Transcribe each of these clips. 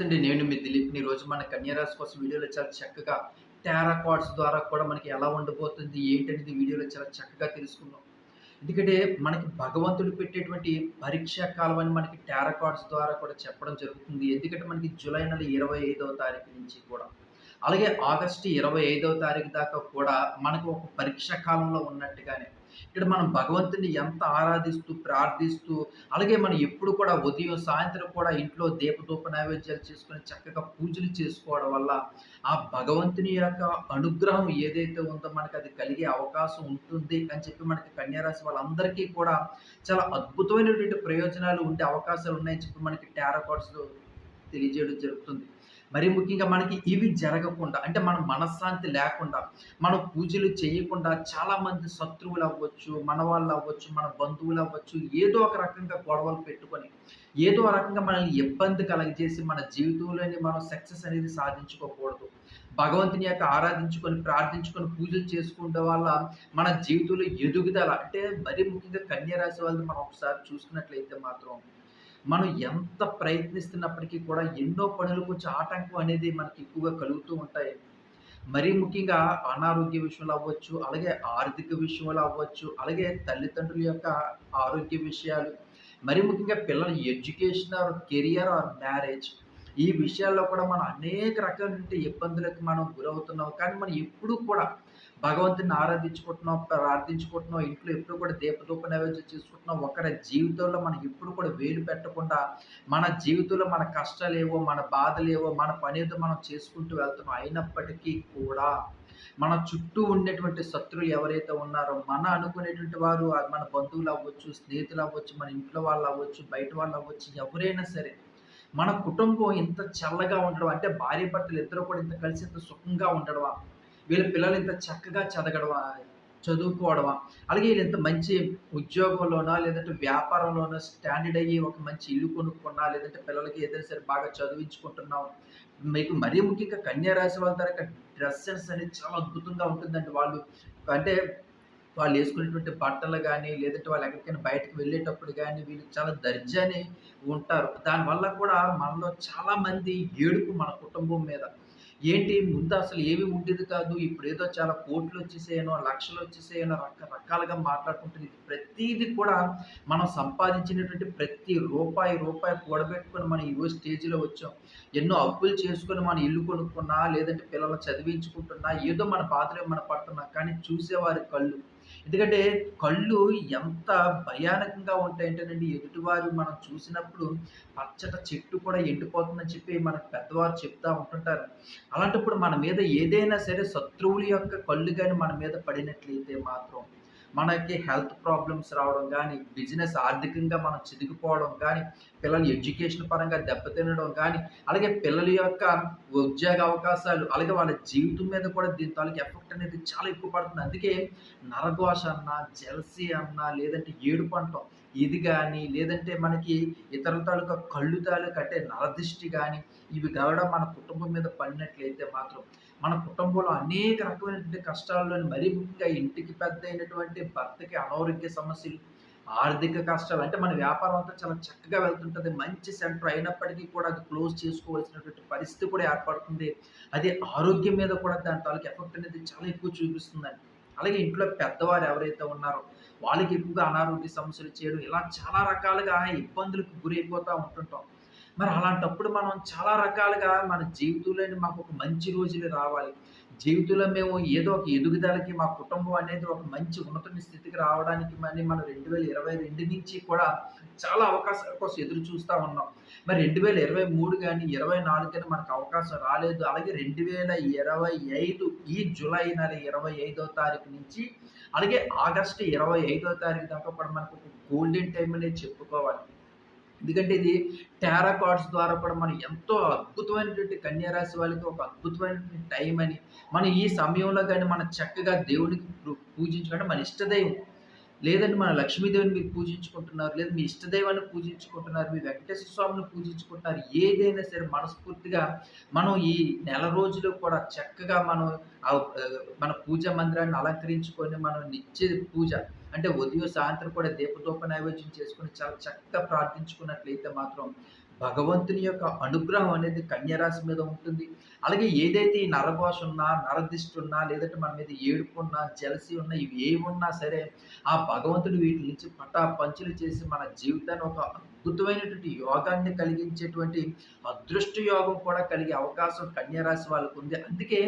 నమస్తే అండి నేను మీ దిలీప్. ఈ రోజు మన కన్యారాశి కోసం వీడియోలో చాలా చక్కగా టారా కార్డ్స్ ద్వారా కూడా మనకి ఎలా ఉండబోతుంది ఏంటనేది వీడియోలో చాలా చక్కగా తెలుసుకుందాం ఎందుకంటే మనకి భగవంతుడు పెట్టేటువంటి పరీక్షా కాలం అని మనకి టారా కార్డ్స్ ద్వారా కూడా చెప్పడం జరుగుతుంది. ఎందుకంటే మనకి జూలై నెల ఇరవై ఐదవ తారీఖు నుంచి కూడా. అలాగే ఆగస్టు ఇరవై ఐదవ తారీఖు దాకా కూడా మనకు ఒక పరీక్షా కాలంలో ఉన్నట్టుగానే ఇక్కడ మనం భగవంతుని ఎంత ఆరాధిస్తూ ప్రార్థిస్తూ అలాగే మనం ఎప్పుడు కూడా ఉదయం సాయంత్రం కూడా ఇంట్లో దీపదూప నైవేద్యాలు చేసుకొని చక్కగా పూజలు చేసుకోవడం వల్ల ఆ భగవంతుని యొక్క అనుగ్రహం ఏదైతే ఉందో మనకి అది కలిగే అవకాశం ఉంటుంది అని చెప్పి మనకి కన్యారాశి వాళ్ళందరికీ కూడా చాలా అద్భుతమైనటువంటి ప్రయోజనాలు ఉండే అవకాశాలు ఉన్నాయని చెప్పి మనకి టారాకాట్స్ తెలియజేయడం జరుగుతుంది. మరి ముఖ్యంగా మనకి ఇవి జరగకుండా అంటే మన మనశ్శాంతి లేకుండా మనం పూజలు చేయకుండా చాలామంది శత్రువులు అవ్వచ్చు మన వాళ్ళు అవ్వచ్చు మన బంధువులు అవ్వచ్చు ఏదో ఒక రకంగా గొడవలు పెట్టుకొని ఏదో రకంగా మనల్ని ఇబ్బంది కలగజేసి మన జీవితంలోని మనం సక్సెస్ అనేది సాధించుకోకూడదు. భగవంతుని యొక్క ఆరాధించుకొని ప్రార్థించుకొని పూజలు చేసుకుంటే వల్ల మన జీవితంలో ఎదుగుదల అంటే మరీ ముఖ్యంగా కన్యా రాశి వాళ్ళని మనం ఒకసారి చూసుకున్నట్లయితే మాత్రం మనం ఎంత ప్రయత్నిస్తున్నప్పటికీ కూడా ఎన్నో పనులు కొంచెం ఆటంకం అనేది మనకి ఎక్కువగా కలుగుతూ ఉంటాయి. మరీ ముఖ్యంగా అనారోగ్య విషయంలో అవ్వచ్చు అలాగే ఆర్థిక విషయంలో అవ్వచ్చు అలాగే తల్లిదండ్రుల యొక్క ఆరోగ్య విషయాలు మరీ ముఖ్యంగా పిల్లల education or career or marriage ఈ విషయాల్లో కూడా మనం అనేక రకాలైన ఇబ్బందులకు మనం గురవుతున్నాం. కానీ మనం ఎప్పుడూ కూడా భగవంతుని ఆరాధించుకుంటున్నాం ప్రార్థించుకుంటున్నాం ఇంట్లో ఎప్పుడు కూడా దీపదూప నైవేద్యం చేసుకుంటున్నాం ఒకరి జీవితంలో మనం ఎప్పుడు కూడా వేలు పెట్టకుండా మన జీవితంలో మన కష్టాలేవో మన బాధలేవో మన పని ఏదో మనం చేసుకుంటూ వెళ్తున్నాం. అయినప్పటికీ కూడా మన చుట్టూ ఉండేటువంటి శత్రులు ఎవరైతే ఉన్నారో మన అనుకునేటువంటి వారు మన బంధువులు అవ్వచ్చు స్నేహితులు అవ్వచ్చు మన ఇంట్లో వాళ్ళు అవ్వచ్చు బయట వాళ్ళు అవ్వచ్చు ఎవరైనా సరే మన కుటుంబం ఇంత చల్లగా ఉండడం అంటే భార్య భర్తలు ఇద్దరు కూడా ఇంత కలిసి ఇంత సుఖంగా ఉండడం వీళ్ళ పిల్లలు ఇంత చక్కగా చదవడమా చదువుకోవడమా? అలాగే వీళ్ళు ఇంత మంచి ఉద్యోగంలోనా లేదంటే వ్యాపారంలోనో స్టాండర్డ్ అయ్యి ఒక మంచి ఇల్లు కొనుక్కున్నా లేదంటే పిల్లలకి ఏదైనా సరే బాగా చదివించుకుంటున్నాం. మీకు మరీ ముఖ్యంగా కన్యా రాశి వాళ్ళ తరగతి డ్రెస్ సెన్స్ అనేది చాలా అద్భుతంగా ఉంటుందండి వాళ్ళు. అంటే వాళ్ళు వేసుకునేటువంటి బట్టలు కానీ లేదంటే వాళ్ళు ఎక్కడికైనా బయటకు వెళ్ళేటప్పుడు కానీ వీళ్ళు చాలా దర్జాని ఉంటారు. దానివల్ల కూడా మనలో చాలామంది ఏడుపు మన కుటుంబం మీద. ఏంటి? ముందు అసలు ఏమి ఉండేది కాదు. ఇప్పుడు ఏదో చాలా కోట్లు వచ్చేసేయనో లక్షలు వచ్చేసేయనో రకరకాలుగా మాట్లాడుకుంటుంది. ప్రతిదీ కూడా మనం సంపాదించినటువంటి ప్రతి రూపాయి రూపాయి కూడబెట్టుకొని మనం ఈరోజు స్టేజ్లో వచ్చాం. ఎన్నో అప్పులు చేసుకొని మనం ఇల్లు కొనుక్కున్నా లేదంటే పిల్లలు చదివించుకుంటున్నా ఏదో మన బాధలో మన పడుతున్నా కానీ చూసేవారి కళ్ళు. ఎందుకంటే కళ్ళు ఎంత భయానకంగా ఉంటాయంటేనండి ఎదుటివారు మనం చూసినప్పుడు పచ్చట చెట్టు కూడా ఎండిపోతుందని చెప్పి మనకు పెద్దవారు చెప్తా ఉంటుంటారు. అలాంటప్పుడు మన మీద ఏదైనా సరే శత్రువుల యొక్క కళ్ళు కానీ మన మీద పడినట్లయితే మాత్రం మనకి హెల్త్ ప్రాబ్లమ్స్ రావడం కానీ బిజినెస్ ఆర్థికంగా మనం చిదిగిపోవడం కానీ పిల్లలు ఎడ్యుకేషన్ పరంగా దెబ్బతినడం కానీ అలాగే పిల్లల యొక్క ఉద్యోగ అవకాశాలు అలాగే వాళ్ళ జీవితం మీద కూడా దీని తాలూకు ఎఫెక్ట్ అనేది చాలా ఎక్కువ పడుతుంది. అందుకే నరఘోష అన్న జెల్సీ అన్న లేదంటే ఏడుపు అంటాం. ఇది కానీ లేదంటే మనకి ఇతర తాలూకా కళ్ళు తాలూకు అంటే నరదిష్టి కానీ ఇవి కావడం మన కుటుంబం మీద పడినట్లయితే మాత్రం మన కుటుంబంలో అనేక రకమైనటువంటి కష్టాల్లోని మరీ ముఖ్యంగా ఇంటికి పెద్ద అయినటువంటి భర్తకి అనారోగ్య సమస్యలు ఆర్థిక కష్టాలు అంటే మన వ్యాపారం అంతా చాలా చక్కగా వెళ్తుంటుంది. మంచి సెంటర్ అయినప్పటికీ కూడా అది క్లోజ్ చేసుకోవాల్సినటువంటి పరిస్థితి కూడా ఏర్పడుతుంది. అదే ఆరోగ్యం మీద కూడా దాని తాలూకు ఎఫెక్ట్ అనేది చాలా ఎక్కువ చూపిస్తుందండి. అలాగే ఇంట్లో పెద్దవారు ఎవరైతే ఉన్నారో వాళ్ళకి ఎక్కువగా అనారోగ్య సమస్యలు చేయడం ఇలా చాలా రకాలుగా ఇబ్బందులకు గురైపోతూ ఉంటుంటాం. మరి అలాంటప్పుడు మనం చాలా రకాలుగా మన జీవితంలోని మాకు ఒక మంచి రోజులు రావాలి. జీవితంలో మేము ఏదో ఒక ఎదుగుదలకి మా కుటుంబం అనేది ఒక మంచి ఉన్నత స్థితికి రావడానికి మరి మనం రెండు వేల ఇరవై రెండు నుంచి కూడా చాలా అవకాశాల కోసం ఎదురు చూస్తూ ఉన్నాం. మరి రెండు వేల ఇరవై మూడు కానీ ఇరవై నాలుగు కానీ మనకు అవకాశం రాలేదు. అలాగే రెండు వేల ఇరవై ఐదు ఈ జూలై నెల ఇరవై ఐదో తారీఖు నుంచి అలాగే ఆగస్టు ఇరవై ఐదో తారీఖు దాకా కూడా మనకు ఒక గోల్డెన్ టైం అనేది చెప్పుకోవాలి. ఎందుకంటే ఇది టారా కార్డ్స్ ద్వారా కూడా మనం ఎంతో అద్భుతమైనటువంటి కన్యారాశి వాళ్ళకి ఒక అద్భుతమైనటువంటి టైం అని మనం ఈ సమయంలో కానీ మనం చక్కగా దేవునికి పూజించుకుంటే మన ఇష్టదైవం లేదంటే మన లక్ష్మీదేవిని మీరు పూజించుకుంటున్నారు లేదా మీ ఇష్టదైవాన్ని పూజించుకుంటున్నారు మీ వెంకటేశ్వర స్వామిని పూజించుకుంటున్నారు ఏదైనా సరే మనస్ఫూర్తిగా మనం ఈ నెల రోజులు కూడా చక్కగా మనం మన పూజా మందిరాన్ని అలంకరించుకొని మనం నిత్య పూజ అంటే ఉదయం సాయంత్రం కూడా దీపదూప నైవేద్యం చేసుకుని చాలా చక్కగా ప్రార్థించుకున్నట్లయితే మాత్రం భగవంతుని యొక్క అనుగ్రహం అనేది కన్యరాశి మీద ఉంటుంది. అలాగే ఏదైతే ఈ నరభాష ఉన్నా నరదిష్టి ఉన్నా లేదంటే మన మీద ఏడుపు ఉన్నా జలసి ఉన్నా ఇవి ఏవి ఉన్నా సరే ఆ భగవంతుడు వీటి నుంచి పటా పంచులు చేసి మన జీవితాన్ని ఒక అద్భుతమైనటువంటి యోగాన్ని కలిగించేటువంటి అదృష్ట యోగం కూడా కలిగే అవకాశం కన్యరాశి వాళ్ళకు ఉంది. అందుకే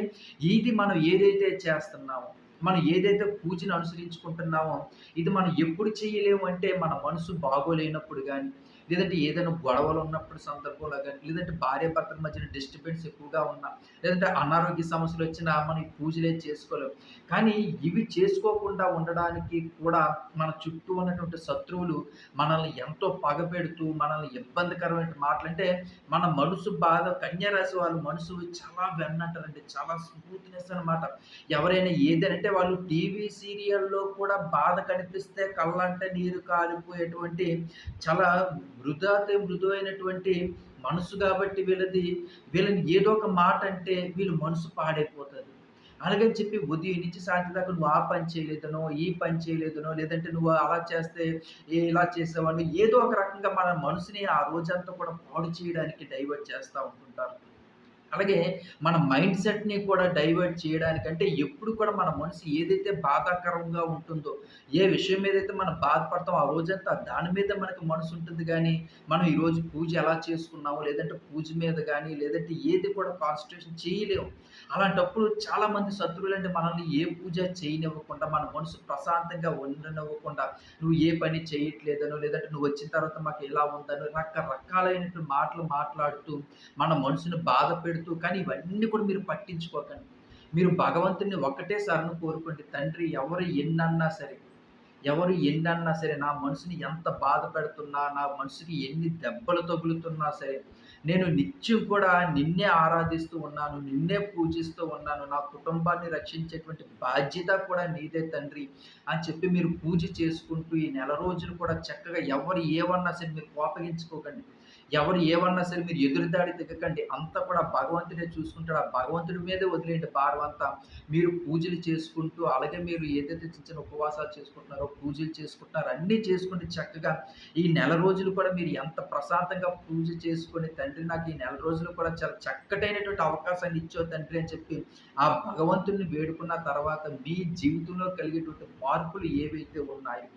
ఇది మనం ఏదైతే చేస్తున్నామో మనం ఏదైతే పూజను అనుసరించుకుంటున్నామో ఇది మనం ఎప్పుడు చేయలేము అంటే మన మనసు బాగోలేనప్పుడు కానీ లేదంటే ఏదైనా గొడవలు ఉన్నప్పుడు సందర్భంలో కానీ లేదంటే భార్య భర్తల మధ్యన డిస్టర్బెన్స్ ఎక్కువగా ఉన్నా లేదంటే అనారోగ్య సమస్యలు వచ్చినా మనం పూజలే చేసుకోలేము కానీ ఇవి చేసుకోకుండా ఉండడానికి కూడా మన చుట్టూ ఉన్నటువంటి శత్రువులు మనల్ని ఎంతో పగపెడుతూ మనల్ని ఇబ్బందికరమైన మాటలు అంటే మన మనసు బాధ కన్యారాశి వాళ్ళు మనసు చాలా వెన్నంటారండి. చాలా స్మూత్నెస్ అనమాట ఎవరైనా ఏదంటే వాళ్ళు టీవీ సీరియల్లో కూడా బాధ కనిపిస్తే కళ్ళంటే నీరు కాలిపోయేటువంటి చాలా మృదాతే మృదువైనటువంటి మనసు కాబట్టి వీళ్ళది వీళ్ళని ఏదో ఒక మాట అంటే వీళ్ళు మనసు పాడైపోతుంది. అలాగని చెప్పి ఉదయం నుంచి సాయంత్రం దాకా నువ్వు ఆ పని చేయలేదనో ఈ పని చేయలేదనో లేదంటే నువ్వు అలా చేస్తే ఇలా చేసేవాడిని ఏదో ఒక రకంగా మన మనసుని ఆ రోజంతా కూడా పాడు చేయడానికి డైవర్ట్ చేస్తూ ఉంటుంటారు. అలాగే మన మైండ్ సెట్‌ని కూడా డైవర్ట్ చేయడానికంటే ఎప్పుడు కూడా మన మనసు ఏదైతే బాధాకరంగా ఉంటుందో, ఏ విషయం మీదైతే మనం బాధపడతామో ఆ రోజంతా దాని మీద మనకు మనసు ఉంటుంది కానీ మనం ఈరోజు పూజ ఎలా చేసుకున్నామో, లేదంటే పూజ మీద కానీ లేదంటే ఏది కూడా కాన్సన్ట్రేషన్ చేయలేము. అలాంటప్పుడు చాలామంది శత్రువులంటే మనల్ని ఏ పూజ చేయనివ్వకుండా, మన మనసు ప్రశాంతంగా ఉండనివ్వకుండా, నువ్వు ఏ పని చేయట్లేదనో, లేదంటే నువ్వు వచ్చిన తర్వాత మాకు ఎలా ఉందనో రకరకాలైనటువంటి మాటలు మాట్లాడుతూ, మన మనసుని బాధ పెడుతూ కానీ ఇవన్నీ కూడా మీరు పట్టించుకోకండి. మీరు భగవంతుడిని ఒక్కటే సార్ను కోరుకోండి. తండ్రి ఎవరు ఎన్నన్నా సరే, ఎవరు ఎన్నన్నా సరే, నా మనసుని ఎంత బాధ పెడుతున్నా, నా మనసుకి ఎన్ని దెబ్బలు తగులుతున్నా సరే, నేను నిత్యం కూడా నిన్నే ఆరాధిస్తూ ఉన్నాను. నిన్నే పూజిస్తూ ఉన్నాను. నా కుటుంబాన్ని రక్షించేటువంటి బాధ్యత కూడా నీదే తండ్రి అని చెప్పి మీరు పూజ చేసుకుంటూ ఈ నెల రోజులు కూడా చక్కగా ఎవరు ఏమన్నా సరే మీరు కోపగించుకోకండి. ఎవరు ఏమన్నా సరే మీరు ఎదురుదాడి దిగకండి. అంతా కూడా భగవంతుడే చూసుకుంటాడు. ఆ భగవంతుడి మీదే వదిలేయండి భారం అంతా. మీరు పూజలు చేసుకుంటూ అలాగే మీరు ఏదైతే చిన్న చిన్న ఉపవాసాలు చేసుకుంటున్నారో పూజలు చేసుకుంటున్నారో అన్నీ చేసుకుంటే చక్కగా ఈ నెల రోజులు కూడా మీరు ఎంత ప్రశాంతంగా పూజ చేసుకొని తండ్రి నాకు ఈ నెల రోజులు కూడా చాలా చక్కటైనటువంటి అవకాశాన్ని ఇచ్చో తండ్రి అని చెప్పి ఆ భగవంతుడిని వేడుకున్న తర్వాత మీ జీవితంలో కలిగేటువంటి మార్పులు ఏవైతే ఉన్నాయో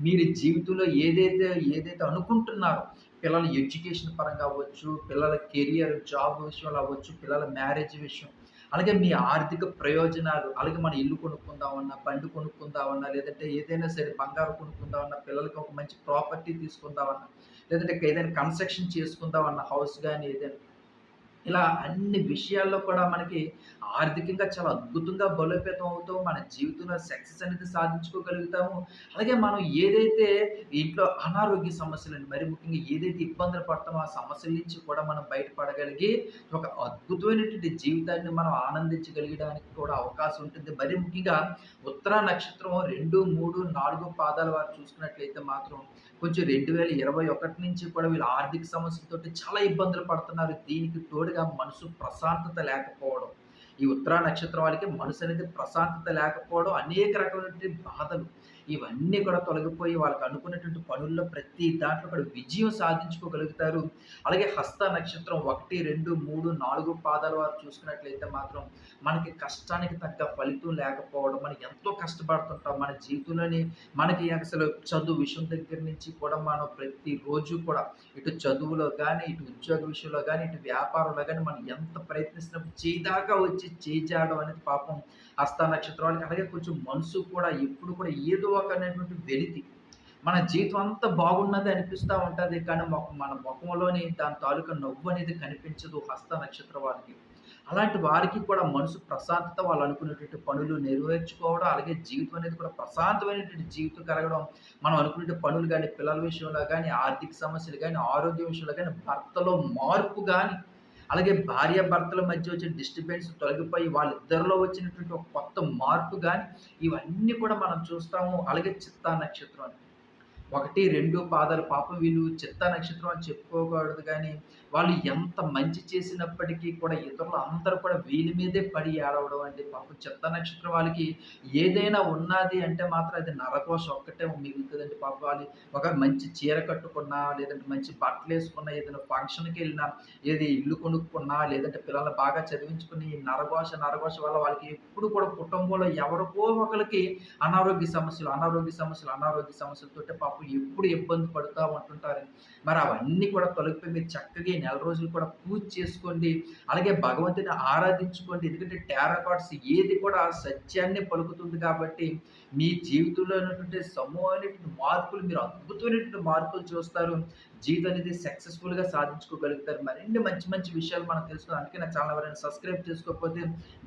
మీరు జీవితంలో ఏదైతే ఏదైతే అనుకుంటున్నారో పిల్లల ఎడ్యుకేషన్ పరంగా అవ్వచ్చు పిల్లల కెరియర్ జాబ్ విషయంలో అవ్వచ్చు పిల్లల మ్యారేజ్ విషయం అలాగే మీ ఆర్థిక ప్రయోజనాలు అలాగే మన ఇల్లు కొనుక్కుందామన్నా బండి కొనుక్కుందామన్నా లేదంటే ఏదైనా సరే బంగారు కొనుక్కుందామన్నా పిల్లలకి ఒక మంచి ప్రాపర్టీ తీసుకుందామన్నా లేదంటే ఏదైనా కన్స్ట్రక్షన్ చేసుకుందామన్నా హౌస్ కానీ ఏదైనా ఇలా అన్ని విషయాల్లో కూడా మనకి ఆర్థికంగా చాలా అద్భుతంగా బలోపేతం అవుతాం. మన జీవితంలో సక్సెస్ అనేది సాధించుకోగలుగుతాము. అలాగే మనం ఏదైతే ఇంట్లో అనారోగ్య సమస్యలను మరి ముఖ్యంగా ఏదైతే ఇబ్బందులు పడతామో ఆ సమస్యల నుంచి కూడా మనం బయటపడగలిగి ఒక అద్భుతమైనటువంటి జీవితాన్ని మనం ఆనందించగలిగడానికి కూడా అవకాశం ఉంటుంది. మరి ముఖ్యంగా ఉత్తర నక్షత్రం 2, 3, 4 పాదాల వారు చూసుకున్నట్లయితే మాత్రం కొంచెం 2021 నుంచి కూడా వీళ్ళు ఆర్థిక సమస్యలతోటి చాలా ఇబ్బందులు పడుతున్నారు. దీనికి తోడుగా మనసు ప్రశాంతత లేకపోవడం. ఈ ఉత్తరా నక్షత్రం వాళ్ళకి మనసు అనేది ప్రశాంతత లేకపోవడం, అనేక రకమైనటువంటి బాధలు ఇవన్నీ కూడా తొలగిపోయి వాళ్ళకి అనుకున్నటువంటి పనుల్లో ప్రతి దాంట్లో కూడా విజయం సాధించుకోగలుగుతారు. అలాగే హస్త నక్షత్రం 1, 2, 3, 4 పాదాల వారు చూసుకున్నట్లయితే మాత్రం మనకి కష్టానికి తగ్గ ఫలితం లేకపోవడం, మనం ఎంతో కష్టపడుతుంటాం. మన జీవితంలోని మనకి అసలు చదువు విషయం దగ్గర నుంచి కూడా మనం ప్రతిరోజు కూడా ఇటు చదువులో కానీ ఇటు ఉద్యోగ విషయంలో కానీ ఇటు వ్యాపారంలో కానీ మనం ఎంత ప్రయత్నిస్తున్నప్పుడు చేయి దాకా వచ్చి చేయి అనేది పాపం హస్త నక్షత్రం వాళ్ళకి అలాగే కొంచెం మనసు కూడా ఎప్పుడు కూడా ఏదో ఒక అనేటువంటి వెలితి. మన జీవితం అంతా బాగున్నది అనిపిస్తూ ఉంటుంది కానీ మన ముఖంలోని దాని తాలూకా నవ్వు అనేది కనిపించదు హస్త నక్షత్ర వారికి. అలాంటి వారికి కూడా మనసు ప్రశాంతత వాళ్ళు అనుకునేటువంటి పనులు నెరవేర్చుకోవడం అలాగే జీవితం అనేది కూడా ప్రశాంతమైనటువంటి జీవితం కలగడం మనం అనుకునే పనులు కానీ పిల్లల విషయంలో కానీ ఆర్థిక సమస్యలు కానీ ఆరోగ్య విషయంలో కానీ భర్తలో మార్పు కానీ అలాగే భార్యాభర్తల మధ్య వచ్చిన డిస్టర్బెన్స్ తొలగిపోయి వాళ్ళిద్దరిలో వచ్చినటువంటి ఒక కొత్త మార్పు కానీ ఇవన్నీ కూడా మనం చూస్తాము. అలాగే చిత్తా నక్షత్రం అని. 1, 2 పాదాలు పాపం వీళ్ళు చిత్త నక్షత్రం అని చెప్పుకోకూడదు కానీ వాళ్ళు ఎంత మంచి చేసినప్పటికీ కూడా ఇతరులు అందరూ కూడా వీళ్ళ మీదే పడి ఏడవడం అండి. పాపం చిత్త నక్షత్రం వాళ్ళకి ఏదైనా ఉన్నది అంటే మాత్రం అది నరకోశం ఒక్కటే మిగులుతుందండి. పాపం వాళ్ళు ఒక మంచి చీర కట్టుకున్నా లేదంటే మంచి బట్టలు వేసుకున్నా ఏదైనా ఫంక్షన్కి వెళ్ళినా ఏది ఇల్లు కొనుక్కున్నా లేదంటే పిల్లల్ని బాగా చదివించుకుని నరఘోష నరఘోష వల్ల వాళ్ళకి ఎప్పుడు కూడా కుటుంబంలో ఎవరికో ఒకరికి అనారోగ్య సమస్యలు అనారోగ్య సమస్యలు అనారోగ్య సమస్యలతోటి పాపం ఎప్పుడు ఇబ్బంది పడుతూ ఉంటుంటారు మరి అవన్నీ కూడా తొలగిపోయి మీరు చక్కగా నెల రోజులు కూడా పూజ చేసుకోండి. అలాగే భగవంతుని ఆరాధించుకోండి. ఎందుకంటే టెరాకాట్స్ కార్డ్స్ ఏది కూడా సత్యాన్ని పలుకుతుంది కాబట్టి మీ జీవితంలో ఉన్నటువంటి సమూహమైనటువంటి మార్పులు మీరు అద్భుతమైనటువంటి మార్పులు చూస్తారు. జీవితం అనేది సక్సెస్ఫుల్గా సాధించుకోగలుగుతారు. మరిన్ని మంచి మంచి విషయాలు మనం తెలుసుకుని అందుకే నా ఛానల్ ఎవరైనా సబ్స్క్రైబ్ చేసుకోకపోతే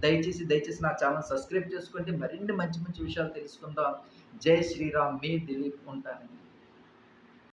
దయచేసి దయచేసి నా ఛానల్ సబ్స్క్రైబ్ చేసుకోండి. మరిన్ని మంచి మంచి విషయాలు తెలుసుకుందాం. జై శ్రీరామ్. మీ దిలీప్ ఉంటానండి.